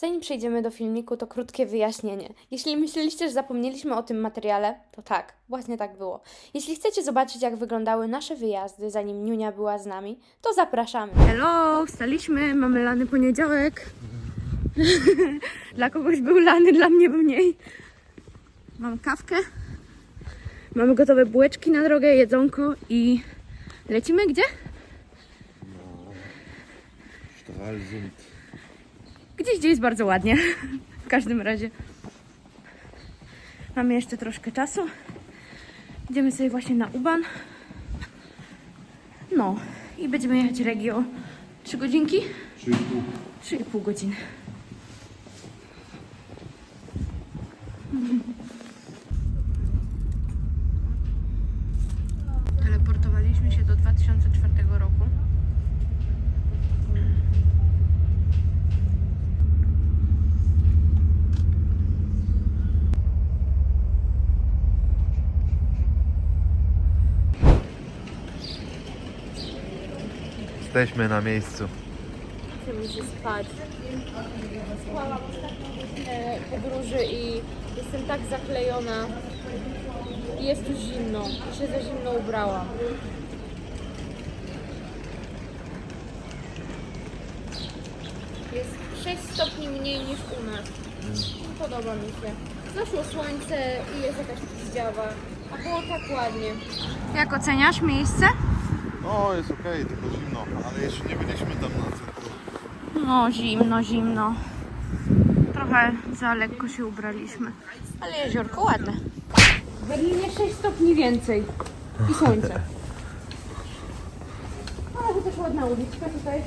Zanim przejdziemy do filmiku, to krótkie wyjaśnienie. Jeśli myśleliście, że zapomnieliśmy o tym materiale, to tak, właśnie tak było. Jeśli chcecie zobaczyć, jak wyglądały nasze wyjazdy, zanim Niunia była z nami, to zapraszamy. Hello, wstaliśmy, mamy lany poniedziałek. dla kogoś był lany, dla mnie mniej. Mam kawkę, mamy gotowe bułeczki na drogę, jedzonko i lecimy gdzie? Stralsund. Gdzieś, gdzie jest bardzo ładnie. W każdym razie. Mamy jeszcze troszkę czasu. Idziemy sobie właśnie na Uban. No i będziemy jechać regio 3 godzinki? 3,5. 3,5 godziny. Teleportowaliśmy się do 2004 roku. Jesteśmy na miejscu. Chce mi się spać. Spałam ostatnią godzinę podróży i jestem tak zaklejona. I Jest tu zimno. I się za zimno ubrałam. Jest 6 stopni mniej niż u nas. Podoba mi się. Zaszło słońce i jest jakaś pizdziawa. A było tak ładnie. Jak oceniasz miejsce? O, jest okej, tylko zimno, ale jeszcze nie byliśmy tam na centrum. No, zimno, zimno. Trochę za lekko się ubraliśmy. Ale jeziorko ładne. W Berlinie 6 stopni więcej. I słońce. Ale też ładna uliczka tutaj.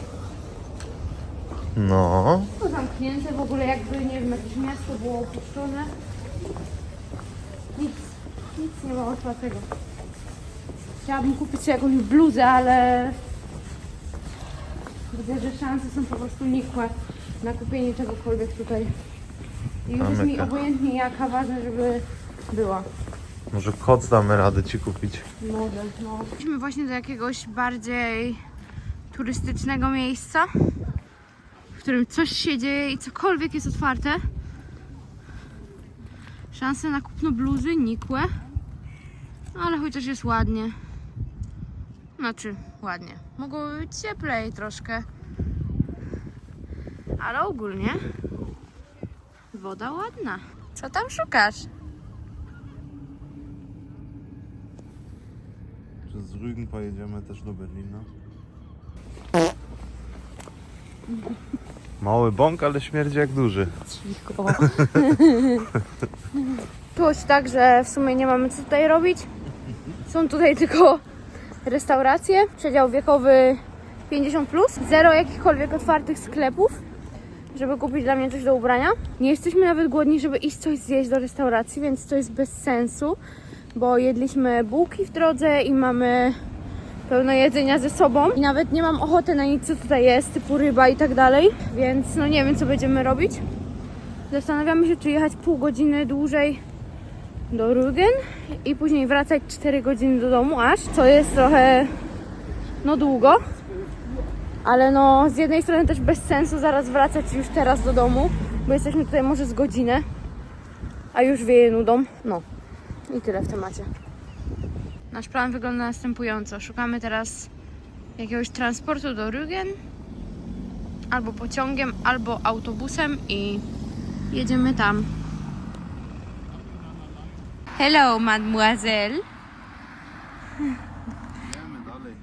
No, To zamknięte w ogóle jakby, nie wiem, jakieś miasto było opuszczone. Nic, nic nie ma otwartego. Chciałabym kupić sobie jakąś bluzę, ale widzę, że szanse są po prostu nikłe na kupienie czegokolwiek tutaj. I już jest mi obojętnie jaka, ważne, żeby była. może koc damy radę ci kupić. Model, no. Idźmy właśnie do jakiegoś bardziej turystycznego miejsca, w którym coś się dzieje i cokolwiek jest otwarte. Szanse na kupno bluzy nikłe, ale chociaż jest ładnie. Znaczy, ładnie. Mogłoby być cieplej troszkę. Ale ogólnie woda ładna. Co tam szukasz? Przez Rügen pojedziemy też do Berlina. Mały bąk, ale śmierdzi jak duży. Cicho. Czuć tak, że w sumie nie mamy co tutaj robić. Są tutaj tylko restauracje. Przedział wiekowy 50+. Plus. Zero jakichkolwiek otwartych sklepów, żeby kupić dla mnie coś do ubrania. Nie jesteśmy nawet głodni, żeby iść coś zjeść do restauracji, więc to jest bez sensu, bo jedliśmy bułki w drodze i mamy pełno jedzenia ze sobą i nawet nie mam ochoty na nic, co tutaj jest, typu ryba i tak dalej, więc no nie wiem, co będziemy robić. Zastanawiamy się, czy jechać pół godziny dłużej do Rügen i później wracać 4 godziny do domu aż, co jest trochę no długo. Ale no z jednej strony też bez sensu zaraz wracać już teraz do domu, bo jesteśmy tutaj może z godzinę, a już wieje nudą. No i tyle w temacie. Nasz plan wygląda następująco. Szukamy teraz jakiegoś transportu do Rügen, albo pociągiem, albo autobusem i jedziemy tam. Hello, mademoiselle. Idziemy dalej.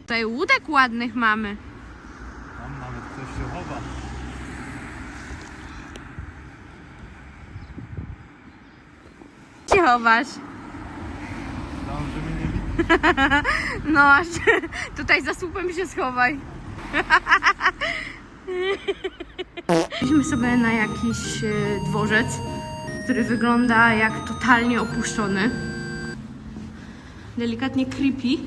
Tutaj łódek ładnych mamy. Tam nawet ktoś się chowa. Gdzie chowasz? Tam, że mnie nie widzi. No aż tutaj za słupem się schowaj. Idźmy sobie na jakiś e, dworzec, który wygląda jak totalnie opuszczony. Delikatnie creepy.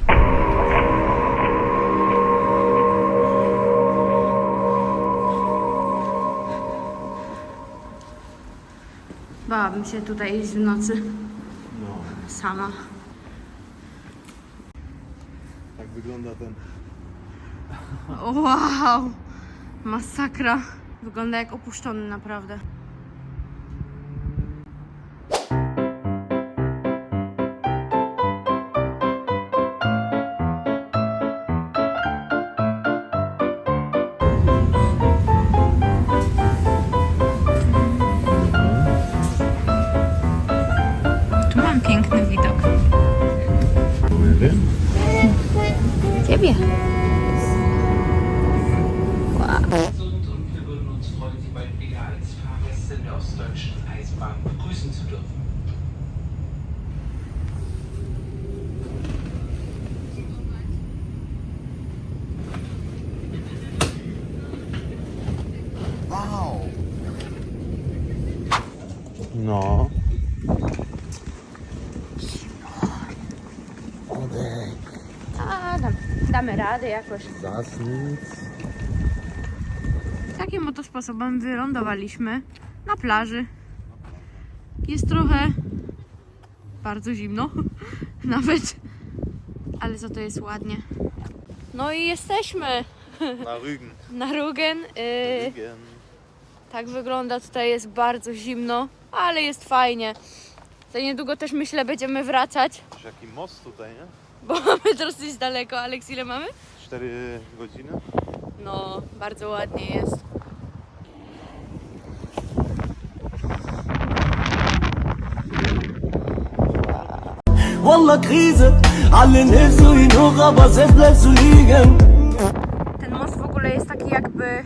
Bałabym się tutaj iść w nocy No. sama. Tak wygląda ten. Wow! Masakra. Wygląda jak opuszczony naprawdę. Odejdź. A, dam, damy radę jakoś. Zasnic. Takim oto sposobem wylądowaliśmy na plaży. Jest trochę bardzo zimno, nawet, ale za to jest ładnie. No i jesteśmy Na Rügen. na Rugen. Yy, Rügen. tak wygląda, tutaj jest bardzo zimno, ale jest fajnie. Za niedługo też myślę będziemy wracać, Masz jaki most tutaj, nie? bo mamy dosyć daleko. Aleks, ile mamy? 4 godziny? No, bardzo ładnie jest. والله كريزة على نفسه ينوغ بسيف نفسه يجن Ten most w ogóle jest taki jakby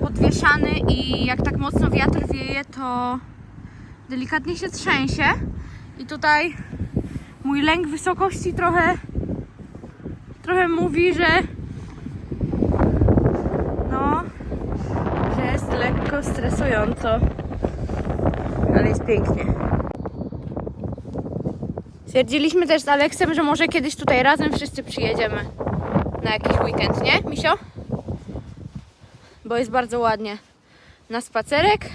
podwieszany i jak tak mocno wiatr wieje, to delikatnie się trzęsie. I tutaj mój lęk wysokości trochę trochę mówi, że no, że jest lekko stresująco. Ale jest pięknie. Stwierdziliśmy też z Aleksem, że może kiedyś tutaj razem wszyscy przyjedziemy na jakiś weekend, nie, Misio? Bo jest bardzo ładnie. Na spacerek.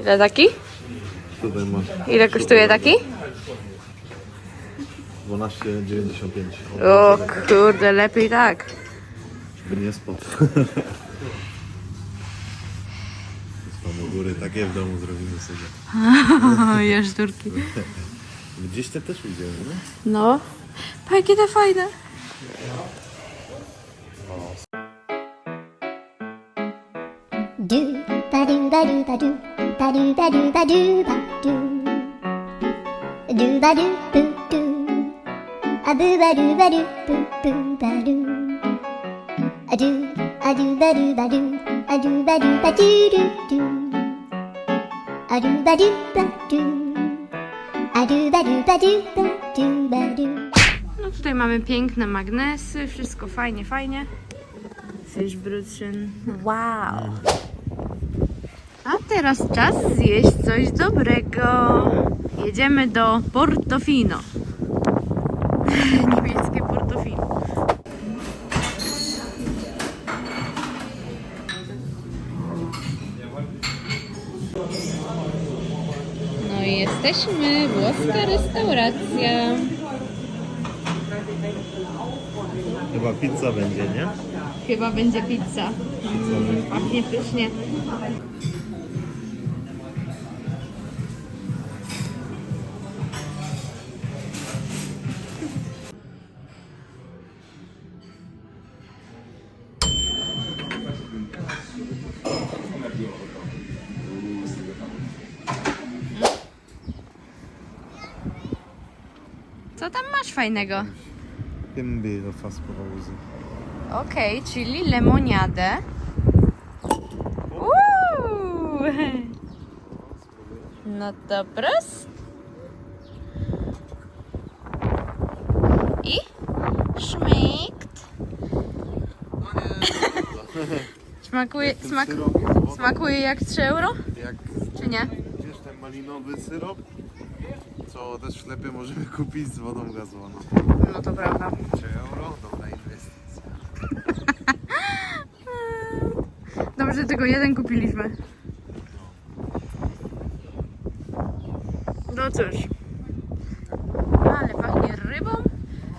Ile taki? Tutaj masz Ile kosztuje taki? 12,95. O kurde, lepiej tak. Żeby nie spadł. Tam u góry takie w domu zrobimy sobie. O, jeszczurki. Gdzieś te też idziemy, nie? No. Pa, jakie te fajne. do ba do ba do ba do ba do ba do ba do ba do do ba do boo do a boo ba do ba do boo boo ba do a do a do ba do ba do a do ba do ba do do do a do ba do ba do a do ba do ba do ba do ba do No tutaj mamy piękne magnesy, wszystko fajnie, fajnie. Fish Brutschen. Wow. A teraz czas zjeść coś dobrego. Jedziemy do Portofino. Niemieckie Portofino. No i jesteśmy. Włoska restauracja. Chyba pizza będzie, nie? Chyba będzie pizza. Mm, pachnie pysznie. Co tam masz fajnego? Himbeere Fassbrause. Okej, czyli lemoniadę. Uuu. No to prost. I schmeckt. Smakuje, smak, smakuje jak 3 euro? Jak Czy nie? wiesz ten malinowy syrop, co też w sklepie możemy kupić z wodą gazowaną. No to prawda. 3 euro, dobra. Dobrze, tylko jeden kupiliśmy. No cóż. Ale pachnie rybą,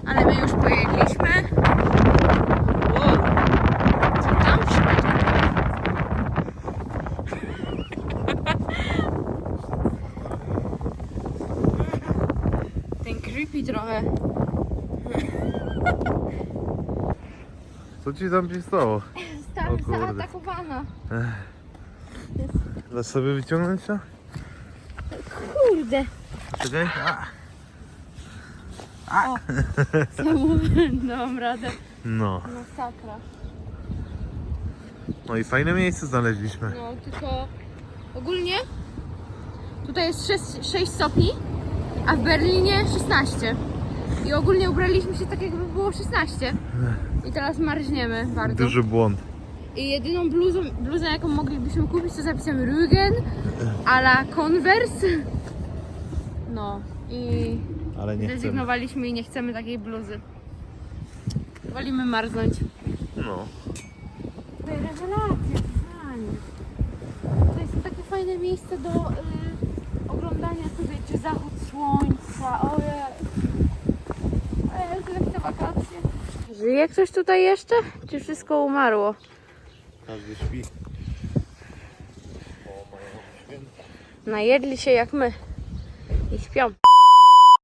ale my już pojedliśmy. Wow. Co tam w środku? Ten creepy trochę. Co ci tam się stało? Zostałam O kurde. zaatakowana. Dasz sobie wyciągnąć to? Kurde. Czekaj. Znowu dałam radę. No. Masakra. No i fajne miejsce znaleźliśmy. No, tylko ogólnie tutaj jest 6, 6 stopni, a w Berlinie 16. I ogólnie ubraliśmy się tak, jakby było 16. I teraz marzniemy bardzo. Duży błąd. I jedyną bluzą, bluzę, jaką moglibyśmy kupić, to zapisem Rügen a la Converse. No i Ale nie chcemy. zrezygnowaliśmy i nie chcemy takiej bluzy. Wolimy marznąć. No. Tutaj rewelacja, kochani. To jest takie fajne miejsce do y, oglądania tutaj, czy zachód słońca. Ojej, jak te wakacje. Żyje ktoś tutaj jeszcze? Czy wszystko umarło? Każdy śpi. Najedli się jak my. I śpią.